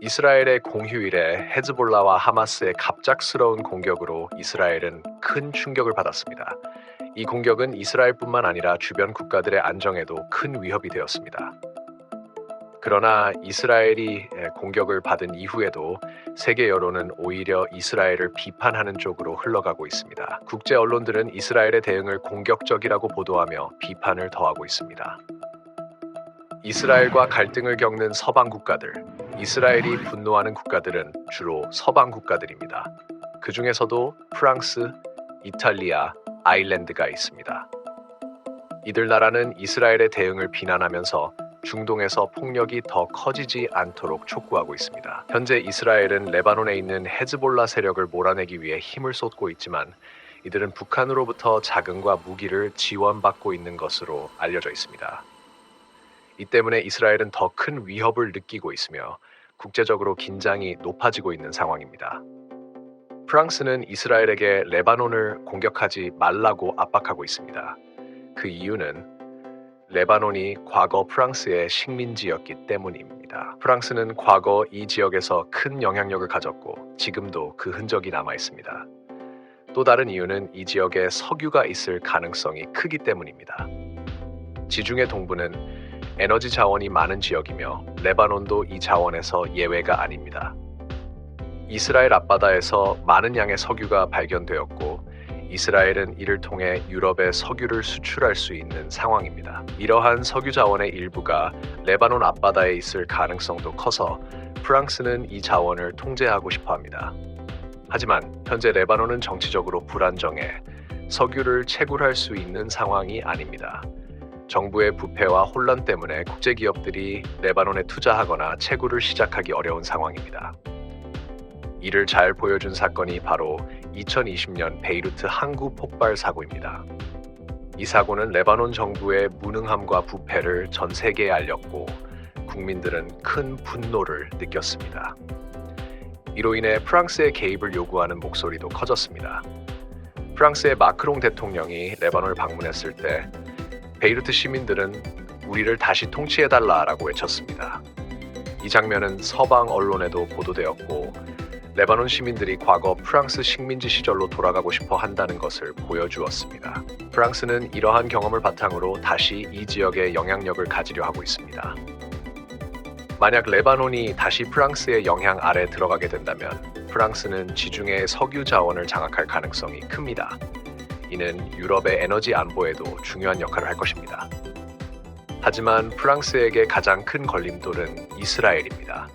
이스라엘의 공휴일에 헤즈볼라와 하마스의 갑작스러운 공격으로 이스라엘은 큰 충격을 받았습니다. 이 공격은 이스라엘뿐만 아니라 주변 국가들의 안정에도 큰 위협이 되었습니다. 그러나 이스라엘이 공격을 받은 이후에도 세계 여론은 오히려 이스라엘을 비판하는 쪽으로 흘러가고 있습니다. 국제 언론들은 이스라엘의 대응을 공격적이라고 보도하며 비판을 더하고 있습니다. 이스라엘과 갈등을 겪는 서방 국가들, 이스라엘이 분노하는 국가들은 주로 서방 국가들입니다. 그 중에서도 프랑스, 이탈리아, 아일랜드가 있습니다. 이들 나라는 이스라엘의 대응을 비난하면서 중동에서 폭력이 더 커지지 않도록 촉구하고 있습니다. 현재 이스라엘은 레바논에 있는 헤즈볼라 세력을 몰아내기 위해 힘을 쏟고 있지만 이들은 북한으로부터 자금과 무기를 지원받고 있는 것으로 알려져 있습니다. 이 때문에 이스라엘은 더 큰 위협을 느끼고 있으며 국제적으로 긴장이 높아지고 있는 상황입니다. 프랑스는 이스라엘에게 레바논을 공격하지 말라고 압박하고 있습니다. 그 이유는 레바논이 과거 프랑스의 식민지였기 때문입니다. 프랑스는 과거 이 지역에서 큰 영향력을 가졌고 지금도 그 흔적이 남아 있습니다. 또 다른 이유는 이 지역에 석유가 있을 가능성이 크기 때문입니다. 지중해 동부는 에너지 자원이 많은 지역이며 레바논도 이 자원에서 예외가 아닙니다. 이스라엘 앞바다에서 많은 양의 석유가 발견되었고 이스라엘은 이를 통해 유럽에 석유를 수출할 수 있는 상황입니다. 이러한 석유 자원의 일부가 레바논 앞바다에 있을 가능성도 커서 프랑스는 이 자원을 통제하고 싶어 합니다. 하지만 현재 레바논은 정치적으로 불안정해 석유를 채굴할 수 있는 상황이 아닙니다. 정부의 부패와 혼란 때문에 국제 기업들이 레바논에 투자하거나 채굴을 시작하기 어려운 상황입니다. 이를 잘 보여준 사건이 바로 2020년 베이루트 항구 폭발 사고입니다. 이 사고는 레바논 정부의 무능함과 부패를 전 세계에 알렸고 국민들은 큰 분노를 느꼈습니다. 이로 인해 프랑스의 개입을 요구하는 목소리도 커졌습니다. 프랑스의 마크롱 대통령이 레바논을 방문했을 때 베이루트 시민들은 우리를 다시 통치해달라라고 외쳤습니다. 이 장면은 서방 언론에도 보도되었고 레바논 시민들이 과거 프랑스 식민지 시절로 돌아가고 싶어 한다는 것을 보여주었습니다. 프랑스는 이러한 경험을 바탕으로 다시 이 지역에 영향력을 가지려 하고 있습니다. 만약 레바논이 다시 프랑스의 영향 아래 들어가게 된다면 프랑스는 지중해 석유 자원을 장악할 가능성이 큽니다. 이는 유럽의 에너지 안보에도 중요한 역할을 할 것입니다. 하지만 프랑스에게 가장 큰 걸림돌은 이스라엘입니다.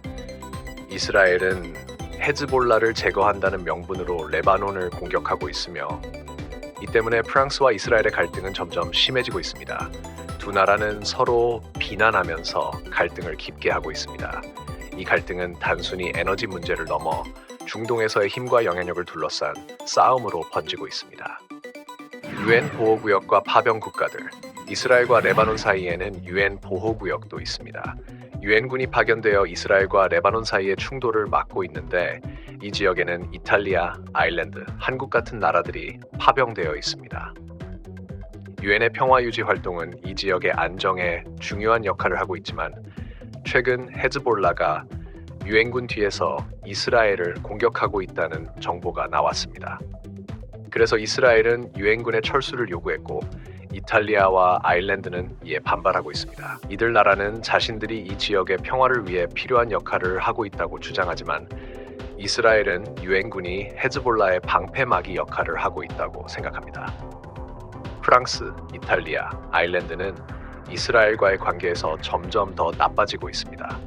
이스라엘은 헤즈볼라를 제거한다는 명분으로 레바논을 공격하고 있으며 이 때문에 프랑스와 이스라엘의 갈등은 점점 심해지고 있습니다. 두 나라는 서로 비난하면서 갈등을 깊게 하고 있습니다. 이 갈등은 단순히 에너지 문제를 넘어 중동에서의 힘과 영향력을 둘러싼 싸움으로 번지고 있습니다. 유엔 보호구역과 파병 국가들, 이스라엘과 레바논 사이에는 유엔 보호구역도 있습니다. 유엔군이 파견되어 이스라엘과 레바논 사이의 충돌을 막고 있는데 이 지역에는 이탈리아, 아일랜드, 한국 같은 나라들이 파병되어 있습니다. 유엔의 평화 유지 활동은 이 지역의 안정에 중요한 역할을 하고 있지만 최근 헤즈볼라가 유엔군 뒤에서 이스라엘을 공격하고 있다는 정보가 나왔습니다. 그래서 이스라엘은 유엔군의 철수를 요구했고 이탈리아와 아일랜드는 이에 반발하고 있습니다. 이들 나라는 자신들이 이 지역의 평화를 위해 필요한 역할을 하고 있다고 주장하지만 이스라엘은 유엔군이 헤즈볼라의 방패막이 역할을 하고 있다고 생각합니다. 프랑스, 이탈리아, 아일랜드는 이스라엘과의 관계에서 점점 더 나빠지고 있습니다.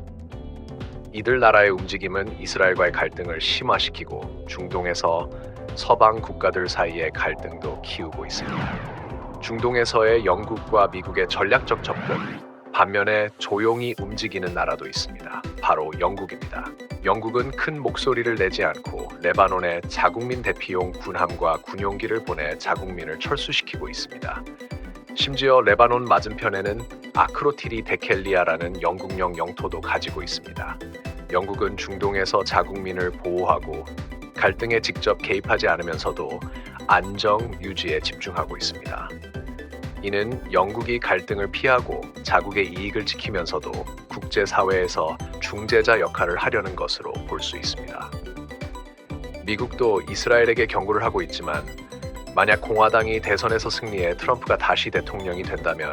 이들 나라의 움직임은 이스라엘과의 갈등을 심화시키고 중동에서 서방 국가들 사이의 갈등도 키우고 있습니다. 중동에서의 영국과 미국의 전략적 접근, 반면에 조용히 움직이는 나라도 있습니다. 바로 영국입니다. 영국은 큰 목소리를 내지 않고 레바논에 자국민 대피용 군함과 군용기를 보내 자국민을 철수시키고 있습니다. 심지어 레바논 맞은편에는 아크로티리 데켈리아라는 영국령 영토도 가지고 있습니다. 영국은 중동에서 자국민을 보호하고 갈등에 직접 개입하지 않으면서도 안정 유지에 집중하고 있습니다. 이는 영국이 갈등을 피하고 자국의 이익을 지키면서도 국제사회에서 중재자 역할을 하려는 것으로 볼 수 있습니다. 미국도 이스라엘에게 경고를 하고 있지만 만약 공화당이 대선에서 승리해 트럼프가 다시 대통령이 된다면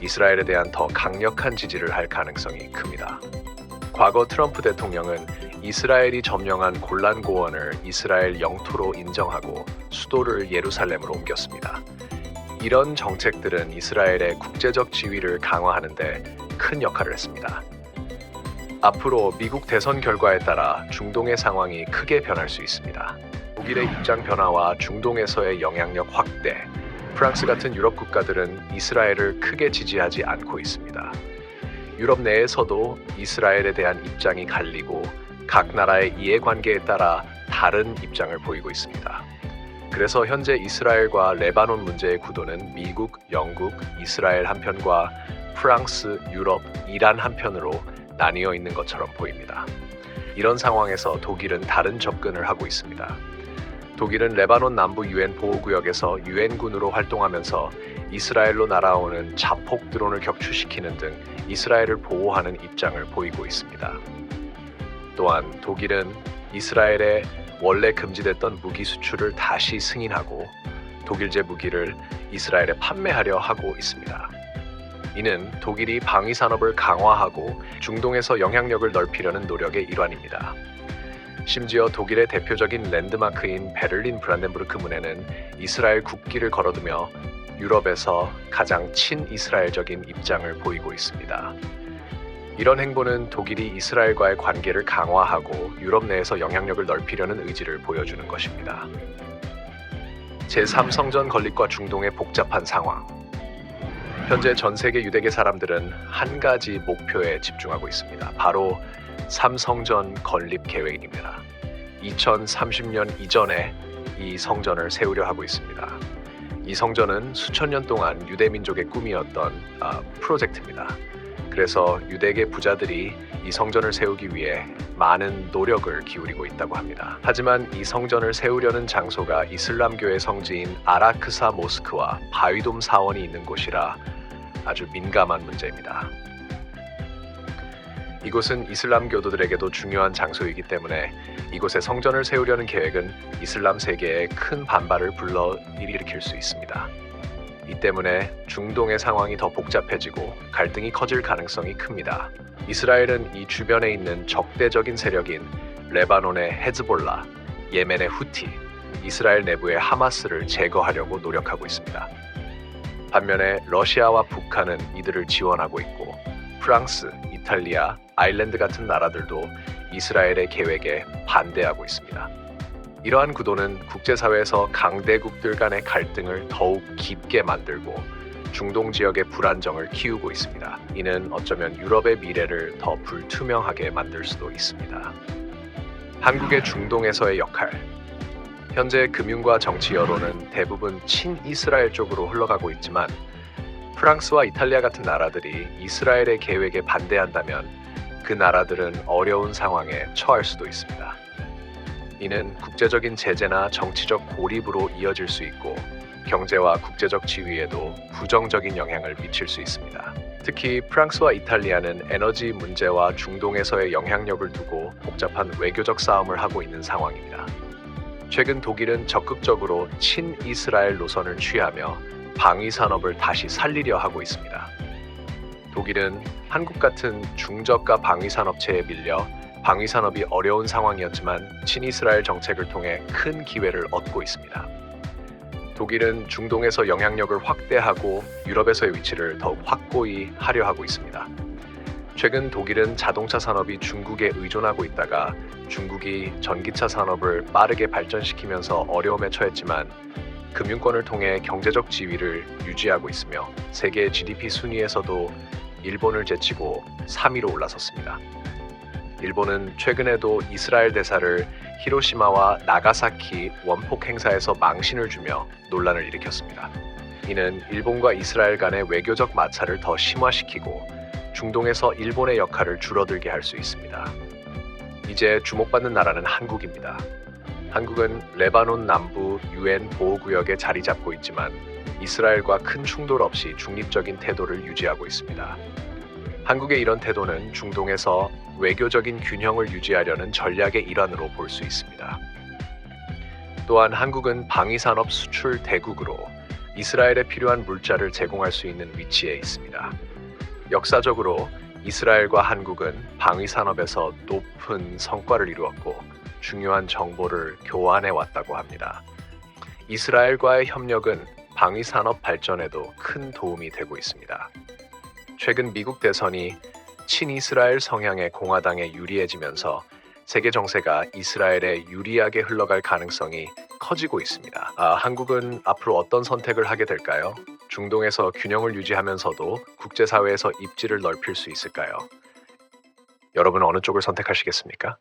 이스라엘에 대한 더 강력한 지지를 할 가능성이 큽니다. 과거 트럼프 대통령은 이스라엘이 점령한 골란 고원을 이스라엘 영토로 인정하고 수도를 예루살렘으로 옮겼습니다. 이런 정책들은 이스라엘의 국제적 지위를 강화하는데 큰 역할을 했습니다. 앞으로 미국 대선 결과에 따라 중동의 상황이 크게 변할 수 있습니다. 독일의 입장 변화와 중동에서의 영향력 확대, 프랑스 같은 유럽 국가들은 이스라엘을 크게 지지하지 않고 있습니다. 유럽 내에서도 이스라엘에 대한 입장이 갈리고 각 나라의 이해관계에 따라 다른 입장을 보이고 있습니다. 그래서 현재 이스라엘과 레바논 문제의 구도는 미국, 영국, 이스라엘 한편과 프랑스, 유럽, 이란 한편으로 나뉘어 있는 것처럼 보입니다. 이런 상황에서 독일은 다른 접근을 하고 있습니다. 독일은 레바논 남부 유엔 보호구역에서 유엔군으로 활동하면서 이스라엘로 날아오는 자폭 드론을 격추시키는 등 이스라엘을 보호하는 입장을 보이고 있습니다. 또한 독일은 이스라엘에 원래 금지됐던 무기 수출을 다시 승인하고 독일제 무기를 이스라엘에 판매하려 하고 있습니다. 이는 독일이 방위 산업을 강화하고 중동에서 영향력을 넓히려는 노력의 일환입니다. 심지어 독일의 대표적인 랜드마크인 베를린 브란덴부르크 문에는 이스라엘 국기를 걸어두며 유럽에서 가장 친이스라엘적인 입장을 보이고 있습니다. 이런 행보는 독일이 이스라엘과의 관계를 강화하고 유럽 내에서 영향력을 넓히려는 의지를 보여주는 것입니다. 제3성전 건립과 중동의 복잡한 상황. 현재 전 세계 유대계 사람들은 한 가지 목표에 집중하고 있습니다. 바로 삼성전 건립 계획입니다. 2030년 이전에 이 성전을 세우려 하고 있습니다. 이 성전은 수천 년 동안 유대 민족의 꿈이었던 아, 프로젝트입니다. 그래서 유대계 부자들이 이 성전을 세우기 위해 많은 노력을 기울이고 있다고 합니다. 하지만 이 성전을 세우려는 장소가 이슬람교의 성지인 아라크사 모스크와 바위돔 사원이 있는 곳이라 아주 민감한 문제입니다. 이곳은 이슬람 교도들에게도 중요한 장소이기 때문에 이곳에 성전을 세우려는 계획은 이슬람 세계에 큰 반발을 불러 일으킬 수 있습니다. 이 때문에 중동의 상황이 더 복잡해지고 갈등이 커질 가능성이 큽니다. 이스라엘은 이 주변에 있는 적대적인 세력인 레바논의 헤즈볼라, 예멘의 후티, 이스라엘 내부의 하마스를 제거하려고 노력하고 있습니다. 반면에 러시아와 북한은 이들을 지원하고 있고 프랑스, 이탈리아, 아일랜드 같은 나라들도 이스라엘의 계획에 반대하고 있습니다. 이러한 구도는 국제사회에서 강대국들 간의 갈등을 더욱 깊게 만들고 중동 지역의 불안정을 키우고 있습니다. 이는 어쩌면 유럽의 미래를 더 불투명하게 만들 수도 있습니다. 한국의 중동에서의 역할. 현재 금융과 정치 여론은 대부분 친이스라엘 쪽으로 흘러가고 있지만 프랑스와 이탈리아 같은 나라들이 이스라엘의 계획에 반대한다면 그 나라들은 어려운 상황에 처할 수도 있습니다. 이는 국제적인 제재나 정치적 고립으로 이어질 수 있고 경제와 국제적 지위에도 부정적인 영향을 미칠 수 있습니다. 특히 프랑스와 이탈리아는 에너지 문제와 중동에서의 영향력을 두고 복잡한 외교적 싸움을 하고 있는 상황입니다. 최근 독일은 적극적으로 친이스라엘 노선을 취하며 방위 산업을 다시 살리려 하고 있습니다. 독일은 한국 같은 중저가 방위 산업체에 밀려 방위 산업이 어려운 상황이었지만 친이스라엘 정책을 통해 큰 기회를 얻고 있습니다. 독일은 중동에서 영향력을 확대하고 유럽에서의 위치를 더욱 확고히 하려 하고 있습니다. 최근 독일은 자동차 산업이 중국에 의존하고 있다가 중국이 전기차 산업을 빠르게 발전시키면서 어려움에 처했지만 금융권을 통해 경제적 지위를 유지하고 있으며 세계 GDP 순위에서도 일본을 제치고 3위로 올라섰습니다. 일본은 최근에도 이스라엘 대사를 히로시마와 나가사키 원폭 행사에서 망신을 주며 논란을 일으켰습니다. 이는 일본과 이스라엘 간의 외교적 마찰을 더 심화시키고 중동에서 일본의 역할을 줄어들게 할 수 있습니다. 이제 주목받는 나라는 한국입니다. 한국은 레바논 남부 유엔 보호구역에 자리 잡고 있지만 이스라엘과 큰 충돌 없이 중립적인 태도를 유지하고 있습니다. 한국의 이런 태도는 중동에서 외교적인 균형을 유지하려는 전략의 일환으로 볼 수 있습니다. 또한 한국은 방위산업 수출 대국으로 이스라엘에 필요한 물자를 제공할 수 있는 위치에 있습니다. 역사적으로 이스라엘과 한국은 방위산업에서 높은 성과를 이루었고 중요한 정보를 교환해 왔다고 합니다. 이스라엘과의 협력은 방위산업 발전에도 큰 도움이 되고 있습니다. 최근 미국 대선이 친이스라엘 성향의 공화당에 유리해지면서 세계 정세가 이스라엘에 유리하게 흘러갈 가능성이 커지고 있습니다. 아, 한국은 앞으로 어떤 선택을 하게 될까요? 중동에서 균형을 유지하면서도 국제사회에서 입지를 넓힐 수 있을까요? 여러분 어느 쪽을 선택하시겠습니까?